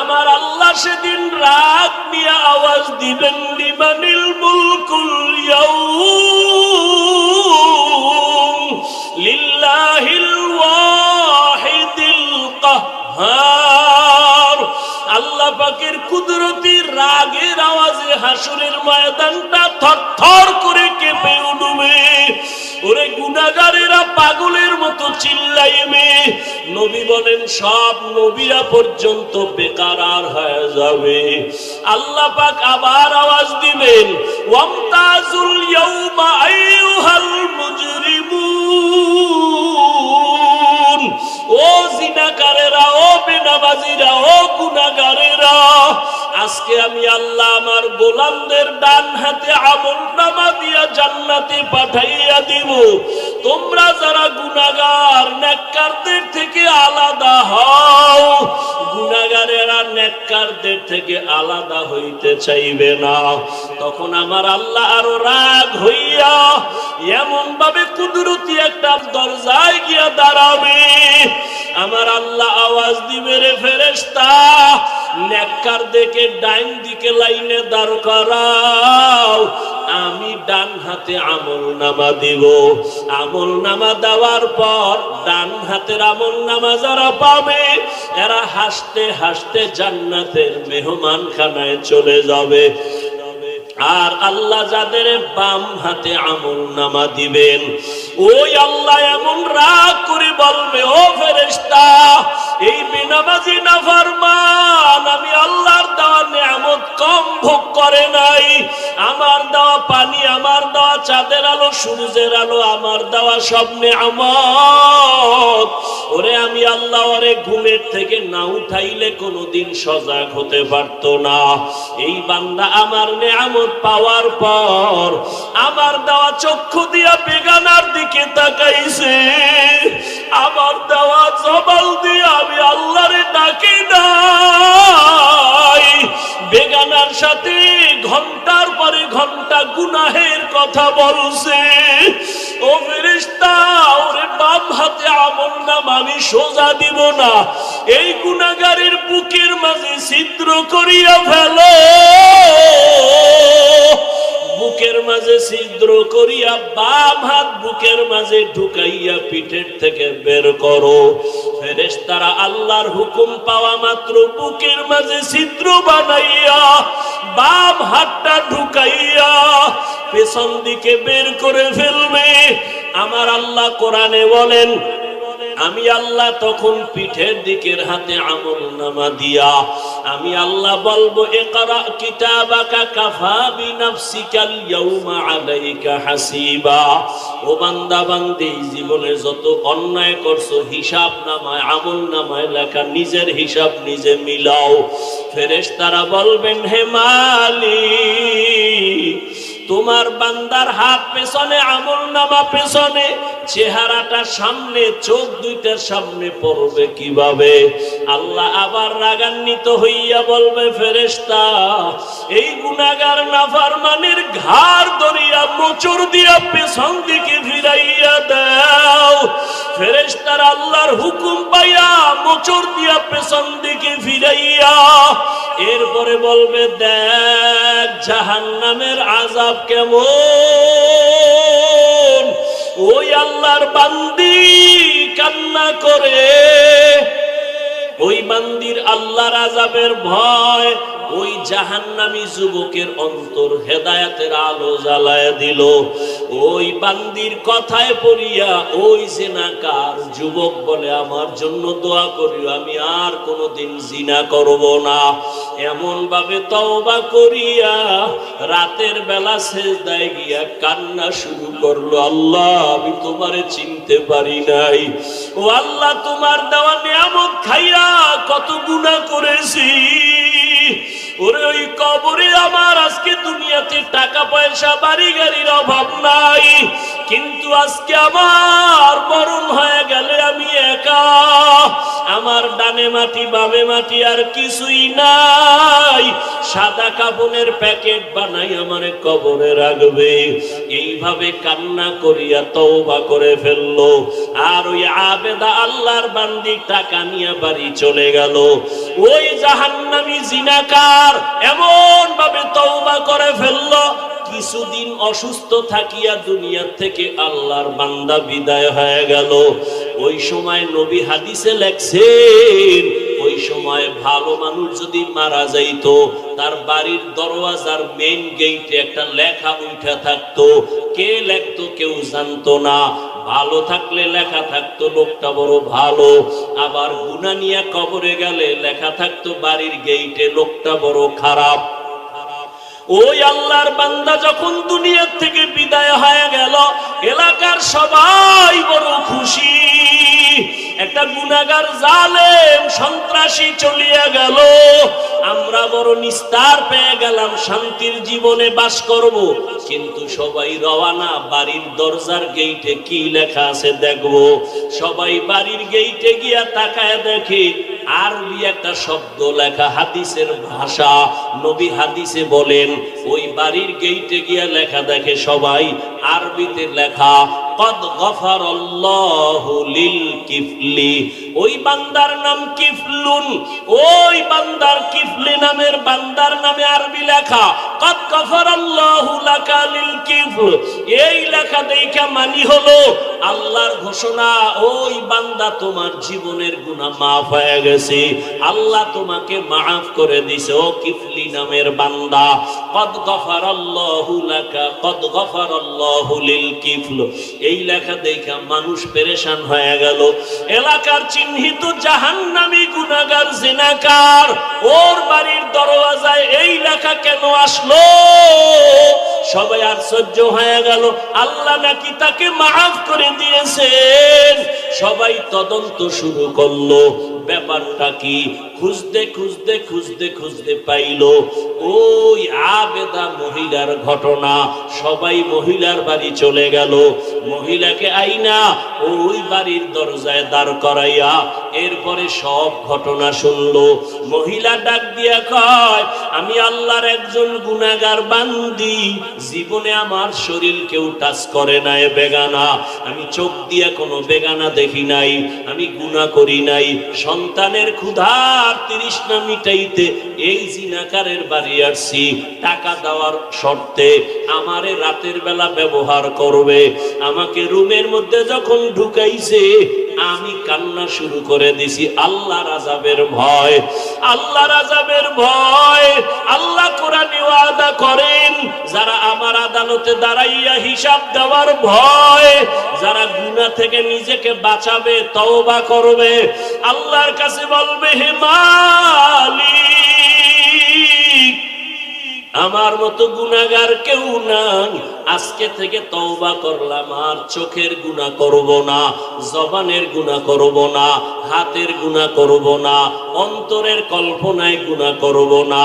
আমার আল্লাহ সেদিন রাগ নিয়ে আওয়াজ দিবেন লিমানিল মুলকুল লিল্লাহিল ওয়াহিদিল কাহ্হার। আল্লাহ পাকের কুদরতি রাগের আওয়াজে হাসুরের ময়দানটা থরথর করে কেঁপে উঠবে। ওরে গুনাগারেরা পাগলের মতো চিল্লাইবে নবী বলেন, সব নবীরা পর্যন্ত বেকার আর হয়ে যাবে। আল্লাহ পাক আবার আওয়াজ দিবেন, ওয়ামতাজুল ইয়াউমা আইয়ুহাল মুজরিমুন। ও জিনাকারেরা, ও বেনামাজিরা, ও গুনাগারেরা আজকে আমি আল্লাহ আমার গোলামদের ডান হাতে আমল নামা দিয়া জান্নাতে পাঠাইয়া দিব। তোমরা যারা গুনাগার নেককারদের থেকে আলাদা হও। গুনাগারেরা নেককারদের থেকে আলাদা হইতে চাইবে না। তখন আমার আল্লাহ আরও রাগ হইয়া এমন ভাবে কুদরতি একটা দরজায় গিয়া দাঁড়াবে। আমার আল্লাহ আওয়াজ দিবে, রে ফেরেস্তা নেককার দেখে ডাইন দিকে লাইনে দাঁড় করাও। আমি ডান হাতে আমল নামা দিব। আমল নামা দেওয়ার পর ডান হাতের আমল নামা যারা পাবে, এরা হাসতে হাসতে জান্নাতের মেহমান খানায় চলে যাবে। আর আল্লাহ যাদের বাম হাতে আমল নামা দিবেন, ওই আল্লাহ এমন রাগ করে বলবে, ও ফেরেস্তা এই বেনামাজি নাফরমান আমি চাঁদের আলো, সূর্যের আলো, আমার দেওয়া সব নিয়ামত। ওরে, আমি আল্লাহ ওরে ঘুমের থেকে না উঠাইলে কোনোদিন সজাগ হতে পারতো না। এই বান্দা আমার নিয়ামত পাওয়ার পর আমার দেওয়া চক্ষু দিয়া বেগানার দিকে তাকাইছে। আমার দেওয়া জবাল দিয়ে আমি আল্লাহরে ডাকি নাই। বেগানার সাথে ঘণ্টার পরে ঘণ্টা গুনাহের কথা বলছে। ও ফেরেশতা, ওরে বাম হাতে আমল নাম আমি সোজা দিব না। এই গুনাগারের বুকের মাঝে ছিদ্র করিয়া ফেলো। বুকের মাঝে ছিদ্র করিয়া বাম হাত বুকের মাঝে ঢুকাইয়া পিঠের থেকে বের করো। ফেরেশতারা আল্লাহর হুকুম পাওয়া মাত্র বুকের মাঝে ছিদ্র বানাইয়া বাম হাতটা ঢুকাইয়া পেছন দিকে বের করে ফেলবে। আমার আল্লাহ কোরআনে বলেন আমি আল্লাহ তখন পিঠের দিকের হাতে আমল নামা দিয়া, আমি আল্লাহ বলব একরা কিতাবাকা কাফা বিনাফসিকাল ইয়াউমা আলাইকা হাসিবা। ও বান্দা, বান্দি জীবনে যত অন্যায় করছ হিসাব নামায় আমল নামায় লেখা, নিজের হিসাব নিজে মিলাও। ফেরেশতারা বলবেন, হে মালিক, তোমার বান্দার হাত পেছনে আমল নামা পেছনে চেহারাটা সামনে, চোখ দুইটার সামনে পড়বে কীভাবে? আল্লাহ আবার রাগান্বিত হইয়া বলবে ফেরেস্তা এই গুনাগার নাফারমানের ঘাড় ধরিয়া মোচর দিয়া পেছন দিকে ফিরাইয়া দাও। ফেরেস্তার আল্লাহর হুকুম পাইয়া মোচর দিয়া পেছন দিকে ফিরাইয়া এরপরে বলবে, দেখ জাহান্নামের আজাব কেমন? ওই আল্লাহর বান্দি কান্না করে। ওই বান্দির আল্লাহর আজাবের ভয়, ওই জাহান্নামী যুবকের অন্তর হেদায়াতের আলো জ্বালায় দিল। ওই বান্দির কথায় পড়িয়া ওই জেনাকার যুবক বলে, আমার জন্য দোয়া করিও, আমি আর কোনোদিন জিনা করব না। এমন ভাবে তওবা করিয়া রাতের বেলা শেষ সেজদায় গিয়া কান্না শুরু করল, আল্লাহ, আমি তোমারে চিনতে পারি নাই। ও আল্লাহ, তোমার দেওয়া নিয়ামত খাইয়া কত গুনাহ করেছি। ওরে ওই কবরে আমার আজকে দুনিয়াতে টাকা পয়সা বাড়ি গাড়ির অভাব নাই। কিন্তু আজকে আমার মরণ হয়ে গেলে আমি একা। আমার ডানে মাটি, বামে মাটি আর কিছুই নাই। সাদা কাপনের প্যাকেট বানাই আমার কবরে রাখবে। এইভাবে কান্না করিয়া তওবা করে ফেলল। আর ওই আবেদা আল্লাহর বান্দি টাকা নিয়ে বাড়ি চলে গেল। ওই জাহান্নামি জিনাকার এমন ভাবে তওবা করে ফেলল। কিছুদিন অসুস্থ থাকিয়া দুনিয়ার থেকে আল্লাহর বান্দা বিদায় হয়ে গেল। ওই সময় নবী হাদিসে লেখছেন, ওই সময় ভালো মানুষ যদি মারা যাইতো, তার বাড়ির দরওয়াজার মেইন গেইটে একটা লেখা উঠা থাকতো। কে লেখতো কেউ জানতো না। ভালো থাকলে লেখা থাকতো, লোকটা বড় ভালো। আবার গুনা নিয়ে কবরে গেলে লেখা থাকতো বাড়ির গেইটে লোকটা বড় খারাপ। ওই আল্লাহর বান্দা যখন দুনিয়ার থেকে বিদায় হয়ে গেল এলাকার সবাই বড় খুশি। একটা গুনাগার জালেম সন্ত্রাসী চলিয়া গেল। আমরা বড় নিস্তার পেয়ে গেলাম, শান্তির জীবনে বাস করব। কিন্তু সবাই রওয়ানা বাড়ির দরজার গেইটে কি লেখা আছে দেখব। সবাই বাড়ির গেইটে গিয়া তাকায় দেখে আরবি একটা শব্দ লেখা, হাদিসের ভাষা। নবী হাদিসে বলেন, ওই বাড়ির গেইটে গিয়া লেখা দেখে সবাই আরবিতে লেখা কদ গফার লিল কিফলি। ওই বান্দার নাম কিফলুন। ওই বান্দার কিফলি নামের বান্দার নামে আরবি লেখা, কদ গফার লাকা লিল কিফল। এই লেখা মানি হলো, আল্লাহর ঘোষণা, ওই বান্দা তোমার জীবনের গুনাহ মাফ হয়ে গেছে। আল্লাহ তোমাকে মাফ করে দিছে, ও কিফলি নামের বান্দা। কদ গফার লাকা, কদ গফার লিল কিফল। এই লেখা দেখা মানুষ পেরেশান হয়ে গেল। এলাকার চিহ্নিত জাহান্নামী গুনাগার জিনাকার, ওর বাড়ির দরওয়াজায় এই লেখা কেন আসলো? সবাই আশ্চর্য হয়ে গেল। আল্লাহ নাকি তাকে মাফ করে দিয়েছেন? সবাই তদন্ত শুরু করল। ব্যাপারটা কি? খুঁজতে খুঁজতে খুঁজতে খুঁজতে পাইল। ওই আবেদা মহিলার ঘটনা। সবাই মহিলার বাড়ি চলে গেল। মহিলাকে আইনা ওই বাড়ির দরজায় দাঁড় করাইয়া এরপরে সব ঘটনা শুনলো। মহিলা ডাক দিয়া কয়, আমি আল্লাহর একজন গুনাগার বান্দি। জীবনে আমার শরীর কেউ টাচ করে নাই বেগানা। আমি চোখ দিয়া কোনো বেগানা দেখি নাই। আমি গুনাহ করি নাই। সন্তানের ক্ষুধার তৃষ্ণা মিটাইতে এই জিনাকারের বাড়ি আসছি। টাকা দেওয়ার শর্তে আমারে রাতের বেলা ব্যবহার করবে। আমাকে রুমের মধ্যে যখন ঢুকাইছে আমি কান্না শুরু করে দিছি আল্লাহ রাজাবের ভয় আল্লাহ রাজাবের ভয়। আল্লাহ কোরআনে ওয়াদা করেন, যারা আমার আদালতে দাঁড়াইয়া হিসাব দেওয়ার ভয়, যারা গুনাহ থেকে নিজেকে বাঁচাবে, তওবা করবে, আল্লাহর কাছে বলবে, হে মালিক আমার মতো গুনাগার কেউ নাই। আজকে থেকে তওবা করলাম, আর চোখের গুনাহ করব না, জবানের গুনাহ করব না, হাতের গুনাহ করব না, অন্তরের কল্পনায় গুনাহ করব না।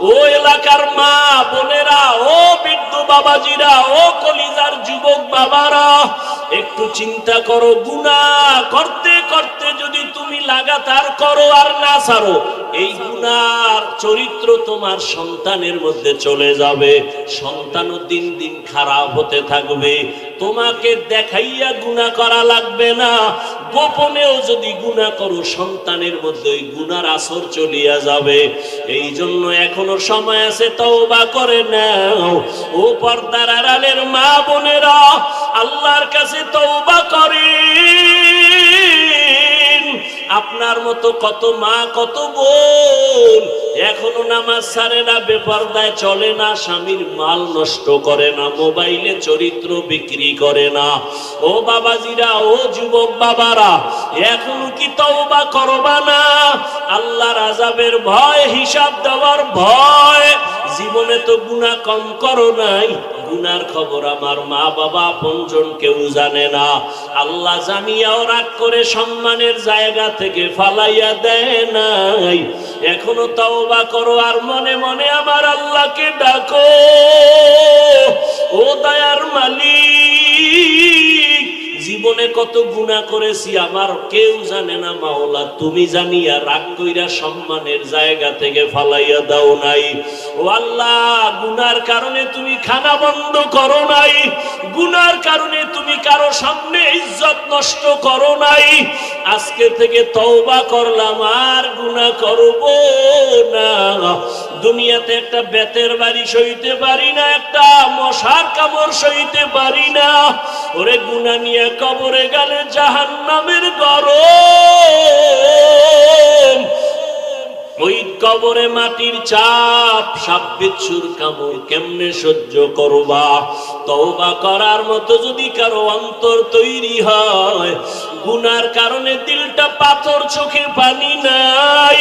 ও এলাকার মা বোনেরা, ও বৃদ্ধ বাবাজিরা, ও কলিজার যুবক বাবারা, একটু চিন্তা করো, গুনাহ করতে করতে যদি তুমি লাগাতার করো আর না ছাড়ো এই গুনার চরিত্র তোমার সন্তানের মধ্যে চলে যাবে। সন্তানও দিন দিন খারাপ হতে থাকবে। তোমাকে দেখাইয়া গুণা করা লাগবে না। গোপনেও যদি গুণা করো, সন্তানের মধ্যে ওই গুনার আসর চলিয়া যাবে। এই জন্য এখনও সময় আছে, তওবা করে নাও। ও পর্দার আড়ালের মা বোনেরা, আল্লাহর কাছে তওবা করে। মতো কত মা, কত বোন। এখনও নামাজ ছাড়ে না, বেপরদায় চলে না, স্বামীর মাল নষ্ট করে না, মোবাইলে চরিত্র বিক্রি করে না। ও বাবাজিরা, ও যুবক বাবারা, এখনও কি তওবা করবা না? আল্লাহর আজাবের ভয়, হিসাব দেওয়ার ভয় জীবনে তো গুণা কম করো নাই। গুনার খবর আমার মা বাবা আপনজন কেউ জানে না। আল্লাহ জানিয়াও রাগ করে সম্মানের জায়গা থেকে ফালাইয়া দেয় নাই। এখনও তওবা করো আর মনে মনে আমার আল্লাহকে ডাকো। ও দয়ার মালিক জীবনে কত গুণা করেছি আমার কেউ জানে না মাওলা। তুমি জানিয়া রাগ কইরা সম্মানের জায়গা থেকে ফালাইয়া দাও নাই। ও আল্লাহ, গুনার কারণে তুমি খানা বন্ধ করো নাই। গুনার কারণে তুমি কারও সামনে ইজ্জত নষ্ট করো নাই। আজকে থেকে তওবা করলাম, আর গুনাহ করব না। দুনিয়াতে একটা বেতের বাড়ি সইতে পারি না, একটা মশার কামড় সইতে পারি না। ওরে গুনা নিয়ে কবরে গেলে জাহান নামের গরম। ওই কবরে মাটির চাপ সাপ বিচ্ছুর কামড় কেমনে সহ্য করবা? তওবা করার মতো যদি কারও অন্তর তৈরি হয় গুনার কারণে দিলটা পাথর চোখে পানি নাই।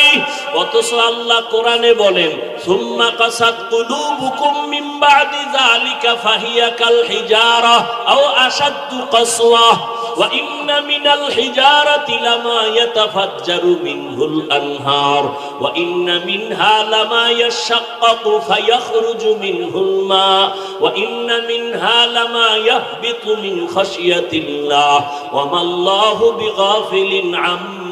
অথচ আল্লাহ কোরআনে বলেন, সুম্মা কাসাত কুলুবুকুম মিন বাদি যালিকা ফাহিয়া কাল হিজারা আও আশাদ্দু কাসওয়া। وإن من الحجارة لما يتفجر منه الأنهار وإن منها لما يشقق فيخرج منه الماء وإن منها لما يهبط من خشية الله وما الله بغافل عما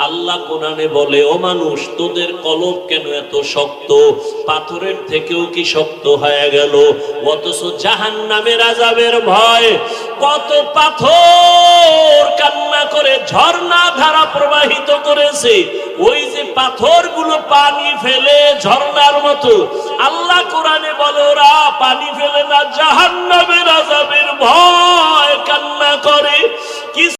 আল্লাহ কোরআনে বলে, ও মানুষ, তোদের কলম কেন এত শক্ত? পাথরের থেকেও কি শক্ত হয়ে গেল? অথচ জাহান নামের আজাবের ভয়। কত পাথর কান্না করে ঝর্ণা ধারা প্রবাহিত করেছে। ওই যে পাথরগুলো পানি ফেলে ঝর্ণার মতো। আল্লাহ কোরআনে বলে, ওরা পানি ফেলে না, জাহান্নামের আজাবের ভয় কান্না করে। কি